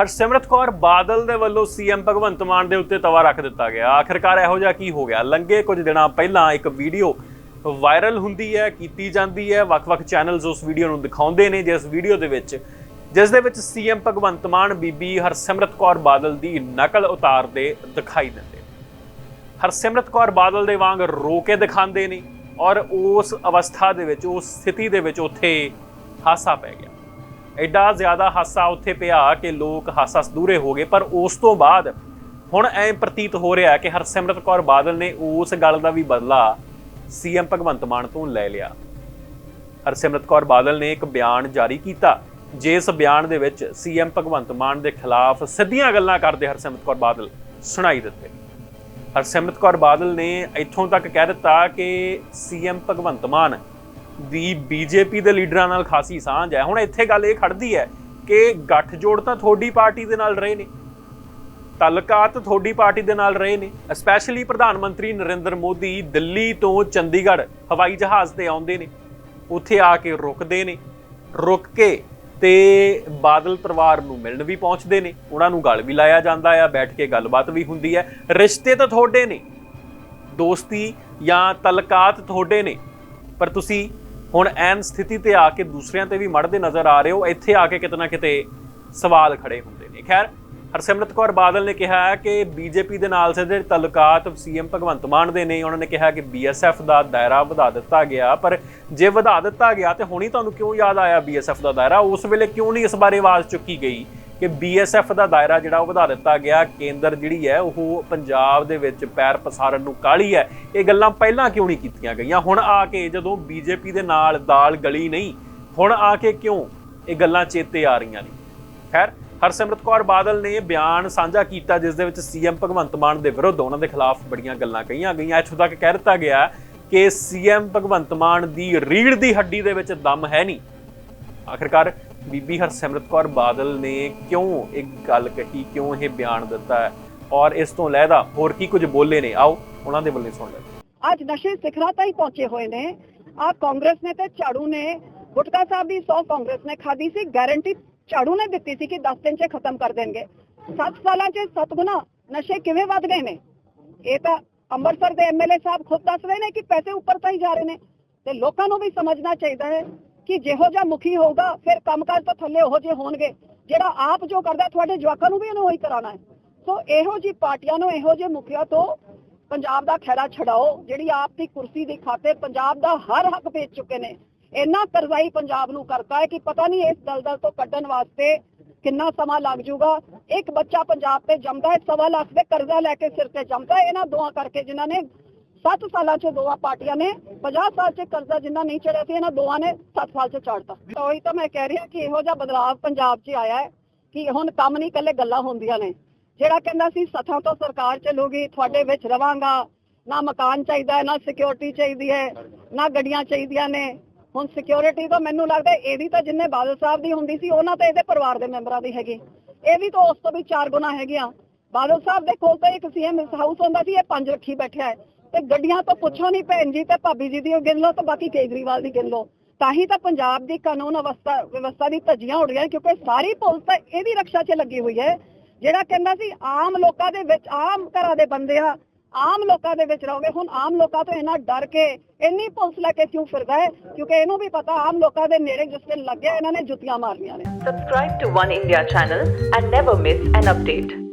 ਹਰਸਿਮਰਤ ਕੌਰ ਬਾਦਲ ਦੇ ਵੱਲੋਂ ਸੀਐਮ ਭਗਵੰਤ ਮਾਨ ਦੇ ਉੱਤੇ ਤਵਾ ਰੱਖ ਦਿੱਤਾ ਗਿਆ। ਆਖਿਰਕਾਰ ਇਹੋ ਜਿਹਾ ਕੀ ਹੋ ਗਿਆ? ਲੰਗੇ ਕੁਝ ਦਿਨਾਂ ਪਹਿਲਾਂ ਇੱਕ ਵੀਡੀਓ ਵਾਇਰਲ ਹੁੰਦੀ ਹੈ, ਕੀਤੀ ਜਾਂਦੀ ਹੈ। ਵੱਖ-ਵੱਖ ਚੈਨਲਸ ਉਸ ਵੀਡੀਓ ਨੂੰ ਦਿਖਾਉਂਦੇ ਨੇ ਜਿਸ ਵੀਡੀਓ ਦੇ ਵਿੱਚ, ਜਿਸ ਦੇ ਵਿੱਚ ਸੀਐਮ ਭਗਵੰਤ ਮਾਨ, ਬੀਬੀ ਹਰਸਿਮਰਤ ਕੌਰ ਬਾਦਲ ਦੀ ਨਕਲ ਉਤਾਰਦੇ ਦਿਖਾਈ ਦਿੰਦੇ ਹਰਸਿਮਰਤ ਕੌਰ ਬਾਦਲ ਦੇ ਵਾਂਗ ਰੋ ਕੇ ਦਿਖਾਉਂਦੇ ਨੇ ਔਰ ਉਸ ਅਵਸਥਾ ਦੇ ਵਿੱਚ, ਉਸ ਸਥਿਤੀ ਦੇ ਵਿੱਚ ਉੱਥੇ ਹਾਸਾ ਪੈ ਗਿਆ। ਐਡਾ ਜ਼ਿਆਦਾ ਹਾਸਾ ਉੱਥੇ ਪਿਆ ਕਿ ਲੋਕ ਹਾਸਾ ਦੂਰੇ ਹੋ ਗਏ, ਪਰ ਉਸ ਤੋਂ ਬਾਅਦ ਹੁਣ ਐ ਪ੍ਰਤੀਤ ਹੋ ਰਿਹਾ ਕਿ ਹਰਸਿਮਰਤ ਕੌਰ ਬਾਦਲ ਨੇ ਉਸ ਗੱਲ ਦਾ ਵੀ ਬਦਲਾ ਸੀਐਮ ਭਗਵੰਤ ਮਾਨ ਤੋਂ ਲੈ ਲਿਆ। ਹਰਸਿਮਰਤ ਕੌਰ ਬਾਦਲ ਨੇ ਇੱਕ ਬਿਆਨ ਜਾਰੀ ਕੀਤਾ, ਜਿਸ ਬਿਆਨ ਦੇ ਵਿੱਚ ਸੀਐਮ ਭਗਵੰਤ ਮਾਨ ਦੇ ਖਿਲਾਫ ਸਿੱਧੀਆਂ ਗੱਲਾਂ ਕਰਦੇ ਹਰਸਿਮਰਤ ਕੌਰ ਬਾਦਲ ਸੁਣਾਈ ਦਿੱਤੇ। ਹਰਸਿਮਰਤ ਕੌਰ ਬਾਦਲ ਨੇ ਇੱਥੋਂ ਤੱਕ ਕਹਿ ਦਿੱਤਾ ਕਿ ਸੀਐਮ ਭਗਵੰਤ ਮਾਨ ਦੀ ਬੀਜੇਪੀ ਦੇ ਲੀਡਰਾਂ ਨਾਲ ਖਾਸੀ ਸਾਂਝ ਹੈ। ਹੁਣ ਇੱਥੇ ਗੱਲ ਇਹ ਖੜਦੀ ਹੈ ਕਿ ਗੱਠਜੋੜ ਤਾਂ ਤੁਹਾਡੀ ਪਾਰਟੀ ਦੇ ਨਾਲ ਰਹੇ ਨੇ। ਤਲਕਾਤ ਤੁਹਾਡੀ ਪਾਰਟੀ ਦੇ ਨਾਲ ਰਹੇ ਨੇ। ਸਪੈਸ਼ਲੀ ਪ੍ਰਧਾਨ ਮੰਤਰੀ ਨਰਿੰਦਰ ਮੋਦੀ ਦਿੱਲੀ ਤੋਂ ਚੰਡੀਗੜ੍ਹ ਹਵਾਈ ਜਹਾਜ਼ ਤੇ ਆਉਂਦੇ ਨੇ। ਉੱਥੇ ਆ ਕੇ ਰੁਕਦੇ ਨੇ। ਰੁਕ ਕੇ ਤੇ ਬਾਦਲ ਪਰਿਵਾਰ ਨੂੰ ਮਿਲਣ ਵੀ ਪਹੁੰਚਦੇ ਨੇ। ਉਹਨਾਂ ਨੂੰ ਗਲ ਵੀ ਲਾਇਆ ਜਾਂਦਾ ਆ, ਬੈਠ ਕੇ ਗੱਲਬਾਤ ਵੀ ਹੁੰਦੀ ਹੈ। ਰਿਸ਼ਤੇ ਤਾਂ ਤੁਹਾਡੇ ਨੇ। ਦੋਸਤੀ ਜਾਂ ਤਲਕਾਤ ਤੁਹਾਡੇ ਨੇ। ਪਰ ਤੁਸੀਂ ਹੁਣ ਐਨ ਸਥਿਤੀ ਤੇ ਆ ਕੇ ਦੂਸਰਿਆਂ ਤੇ ਵੀ ਮੜਦੇ ਨਜ਼ਰ ਆ ਰਹੇ ਹੋ। ਇੱਥੇ ਆ ਕੇ ਕਿਤੇ ਨਾ ਕਿਤੇ ਸਵਾਲ ਖੜੇ ਹੁੰਦੇ ਨੇ। ਖੈਰ, ਹਰਸਿਮਰਤ ਕੌਰ ਬਾਦਲ ਨੇ ਕਿਹਾ ਹੈ ਕਿ ਬੀਜੇਪੀ ਦੇ ਨਾਲ ਸਿੱਧੇ ਤਾਲੁਕਾਤ ਸੀਐਮ ਭਗਵੰਤ ਮਾਨ ਦੇ ਨੇ, ਉਹਨਾਂ ਨੇ ਕਿਹਾ ਕਿ ਬੀਐਸਐਫ ਦਾ ਦਾਇਰਾ ਵਧਾ ਦਿੱਤਾ ਗਿਆ। ਪਰ ਜੇ ਵਧਾ ਦਿੱਤਾ ਗਿਆ ਤੇ ਹੁਣੀ ਤੁਹਾਨੂੰ ਕਿਉਂ ਯਾਦ ਆਇਆ ਬੀਐਸਐਫ ਦਾ ਦਾਇਰਾ? ਉਸ ਵੇਲੇ ਕਿਉਂ ਨਹੀਂ ਇਸ ਬਾਰੇ ਆਵਾਜ਼ ਚੁੱਕੀ ਗਈ? ਕਿ ਬੀਐਸਐਫ ਦਾ ਦਾਇਰਾ ਜਿਹੜਾ ਉਹ ਵਧਾ ਦਿੱਤਾ ਗਿਆ। ਕੇਂਦਰ ਜਿਹੜੀ ਹੈ, ਉਹ ਪੰਜਾਬ ਦੇ ਵਿੱਚ ਪੈਰ ਪਸਾਰਨ ਨੂੰ ਕਾਲੀ ਹੈ। ਇਹ ਗੱਲਾਂ ਪਹਿਲਾਂ ਕਿਉਂ ਨਹੀਂ ਕੀਤੀਆਂ ਗਈਆਂ? ਹੁਣ ਆ ਕੇ ਜਦੋਂ ਬੀਜੇਪੀ ਦੇ ਨਾਲ ਦਾਲ ਗਲੀ ਨਹੀਂ, ਹੁਣ ਆ ਕੇ ਕਿਉਂ ਇਹ ਗੱਲਾਂ ਚੇਤੇ ਆ ਰਹੀਆਂ ਨੇ? ਖੈਰ, ਹਰਸਿਮਰਤ ਕੌਰ ਬਾਦਲ ਨੇ ਬਿਆਨ ਸਾਂਝਾ ਕੀਤਾ, ਜਿਸ ਦੇ ਵਿੱਚ ਸੀਐਮ ਭਗਵੰਤ ਮਾਨ ਦੇ ਵਿਰੁੱਧ ਉਹਨਾਂ ਦੇ ਖਿਲਾਫ ਬੜੀਆਂ ਗੱਲਾਂ ਕਹੀਆਂ ਗਈਆਂ। ਇੱਥੋਂ ਤੱਕ ਕਹਿ ਦਿੱਤਾ ਗਿਆ ਕਿ ਸੀਐਮ ਭਗਵੰਤ ਮਾਨ ਦੀ ਰੀੜ ਦੀ ਹੱਡੀ ਦੇ ਵਿੱਚ ਦਮ ਹੈ ਨਹੀਂ। ਆਖਿਰਕਾਰ ਬੀਬੀ ਹਰਸਿਮਰਤ ਕੌਰ ਬਾਦਲ ਨੇ ਕਿਉਂ ਇੱਕ ਗੱਲ ਕਹੀ, ਕਿਉਂ ਇਹ ਬਿਆਨ ਦਿੱਤਾ ਹੈ? ਔਰ ਇਸ ਤੋਂ ਲੈਦਾ ਹੋਰ ਕੀ ਕੁਝ ਬੋਲੇ ਨੇ? ਆਓ, ਉਹਨਾਂ ਦੇ ਵੱਲੋਂ ਸੁਣ ਲੈਂਦੇ ਅੱਜ ਨਸ਼ੇ ਸਿਖਰਾਂ ਤਾਈਂ ਪਹੁੰਚੇ ਹੋਏ ਨੇ। ਆ ਕਾਂਗਰਸ ਨੇ ਤੇ ਝਾੜੂ ਨੇ, ਗੁਟਕਾ ਸਾਹਿਬ ਦੀ 100 ਕਾਂਗਰਸ ਨੇ ਖਾਦੀ ਸੀ ਗਾਰੰਟੀ ਝਾੜੂ ਨੇ ਦਿੱਤੀ ਸੀ ਕਿ 10 ਦਿਨ 'ਚ ਖਤਮ ਕਰ ਦੇਣਗੇ। 7 ਸਾਲਾਂ 'ਚ 7 ਗੁਣਾ ਨਸ਼ੇ ਕਿਵੇਂ ਵੱਧ ਗਏ ਨੇ? ਇਹ ਤਾਂ ਅੰਮ੍ਰਿਤਸਰ ਦੇ ਐਮਐਲਏ ਸਾਹਿਬ ਖੁਦ ਦੱਸ ਰਹੇ ਨੇ ਕਿ ਪੈਸੇ ਉੱਪਰ ਤਾਂ ਹੀ ਜਾ ਰਹੇ ਨੇ। ਤੇ ਲੋਕਾਂ ਨੂੰ ਵੀ ਸਮਝਣਾ ਚਾਹੀਦਾ ਹੈ ਕਿ ਜਿਹੋ ਜਿਹਾ ਮੁਖੀ ਹੋਊਗਾ, ਫਿਰ ਕੰਮਕਾਜ ਤਾਂ ਥੱਲੇ ਉਹੋ ਜਿਹੇ ਹੋਣਗੇ। ਜਿਹੜਾ ਆਪ ਜੋ ਕਰਦਾ ਤੁਹਾਡੇ ਜਵਾਕਾਂ ਨੂੰ ਵੀ ਇਹਨੂੰ ਉਹੀ ਕਰਾਉਣਾ ਹੈ। ਸੋ ਇਹੋ ਜੀ ਪਾਰਟੀਆਂ ਨੂੰ, ਇਹੋ ਜਿਹੇ ਮੁਖੀਆਂ ਤੋਂ ਪੰਜਾਬ ਦਾ ਖੈੜਾ ਛਡਾਓ, ਜਿਹੜੀ ਆਪ ਦੀ ਕੁਰਸੀ ਦੀ ਖਾਤੇ ਪੰਜਾਬ ਦਾ ਹਰ ਹੱਕ ਵੇਚ ਚੁੱਕੇ ਨੇ। ਇੰਨਾ ਕਰਜ਼ਾਈ ਪੰਜਾਬ ਨੂੰ ਕਰਤਾ ਹੈ ਕਿ ਪਤਾ ਨਹੀਂ ਇਸ ਦਲਦਲ ਤੋਂ ਕੱਢਣ ਵਾਸਤੇ ਕਿੰਨਾ ਸਮਾਂ ਲੱਗ ਜਾਊਗਾ। ਇੱਕ ਬੱਚਾ ਪੰਜਾਬ ਤੇ ਜੰਮਦਾ ਹੈ, ਸਵਾ ਲੱਖ ਦੇ ਕਰਜ਼ਾ ਲੈ ਕੇ ਸਿਰ ਤੇ ਜੰਮਦਾ ਇਹਨਾਂ ਦੋਆਂ ਕਰਕੇ ਜਿਨ੍ਹਾਂ ਨੇ 7 ਸਾਲਾਂ 'ਚ ਦੋਵਾਂ ਪਾਰਟੀਆਂ ਨੇ 50 ਸਾਲ 'ਚ ਕਰਜ਼ਾ ਜਿੰਨਾ ਨਹੀਂ ਚੜਿਆ ਸੀ, ਇਹਨਾਂ ਦੋਵਾਂ ਨੇ 7 ਸਾਲ 'ਚ ਚਾੜਤਾ। ਉਹੀ ਤਾਂ ਮੈਂ ਕਹਿ ਰਹੀ ਹਾਂ ਕਿ ਇਹੋ ਜਿਹਾ ਬਦਲਾਅ ਪੰਜਾਬ 'ਚ ਆਇਆ ਹੈ ਕਿ ਹੁਣ ਕੰਮ ਨਹੀਂ ਇਕੱਲੇ ਗੱਲਾਂ ਹੁੰਦੀਆਂ ਨੇ। ਜਿਹੜਾ ਕਹਿੰਦਾ ਸੀ, ਸਥਾਂ ਤੋਂ ਸਰਕਾਰ ਚੱਲੂਗੀ, ਤੁਹਾਡੇ ਵਿੱਚ ਰਵਾਂਗਾ। ਨਾ ਮਕਾਨ ਚਾਹੀਦਾ, ਨਾ ਸਿਕਿਉਰਿਟੀ ਚਾਹੀਦੀ ਹੈ, ਨਾ ਗੱਡੀਆਂ ਚਾਹੀਦੀਆਂ ਨੇ। ਹੁਣ ਸਿਕਿਉਰਿਟੀ ਤਾਂ ਮੈਨੂੰ ਲੱਗਦਾ ਇਹਦੀ ਤਾਂ ਜਿੰਨੇ ਬਾਦਲ ਸਾਹਿਬ ਦੀ ਹੁੰਦੀ ਸੀ, ਉਹਨਾਂ ਤਾਂ ਇਹਦੇ ਪਰਿਵਾਰ ਦੇ ਮੈਂਬਰਾਂ ਦੀ ਹੈਗੀ। ਇਹ ਵੀ ਤਾਂ ਉਸ ਤੋਂ ਵੀ ਚਾਰ ਗੁਣਾ ਹੈਗੀਆਂ। ਬਾਦਲ ਸਾਹਿਬ ਦੇ ਕੋਲ ਤਾਂ ਇੱਕ ਸੀਐਮ ਹਾਊਸ ਹੁੰਦਾ ਸੀ, ਇਹ ਪੰਜ ਰੱਖੀ ਬੈਠਿਆ ਹੈ। ਤੇ ਗੱਡੀਆਂ ਤੋਂ ਪੁੱਛੋ ਨਹੀਂ ਭੈਣ ਜੀ, ਤੇ ਭਾਬੀ ਜੀ ਦੀ ਉਹ ਗਿਣ ਲਓ ਤੇ ਬਾਕੀ ਕੇਜਰੀਵਾਲ ਦੀ ਗਿਣ ਲਓ। ਤਾਂ ਹੀ ਤਾਂ ਪੰਜਾਬ ਦੀ ਕਾਨੂੰਨ ਅਵਸਥਾ, ਵਿਵਸਥਾ ਦੀ ਧੱਜੀਆਂ ਉੱਡ ਰਹੀਆਂ ਕਿਉਂਕਿ ਸਾਰੀ ਪੁਲਿਸ ਤਾਂ ਇਹਦੀ ਰੱਖਿਆ 'ਚ ਲੱਗੀ ਹੋਈ ਹੈ, ਜਿਹੜਾ ਕਹਿੰਦਾ ਸੀ ਆਮ ਲੋਕਾਂ ਦੇ ਵਿੱਚ, ਆਮ ਘਰਾਂ ਦੇ ਬੰਦੇ ਆ, ਆਮ ਲੋਕਾਂ ਦੇ ਵਿੱਚ ਰਹੋਗੇ। ਹੁਣ ਆਮ ਲੋਕਾਂ ਤੋਂ ਇੰਨਾ ਡਰ ਕੇ ਇੰਨੀ ਪੁਲਿਸ ਲੈ ਕੇ ਕਿਉਂ ਫਿਰਦਾ ਹੈ? ਕਿਉਂਕਿ ਇਹਨੂੰ ਵੀ ਪਤਾ ਆਮ ਲੋਕਾਂ ਦੇ ਨੇੜੇ ਜਿਸ ਦਿਨ ਲੱਗਿਆ ਇਹਨਾਂ ਨੇ ਜੁੱਤੀਆਂ ਮਾਰਨੀਆਂ ਨੇ। Subscribe to One India channel and never miss an update.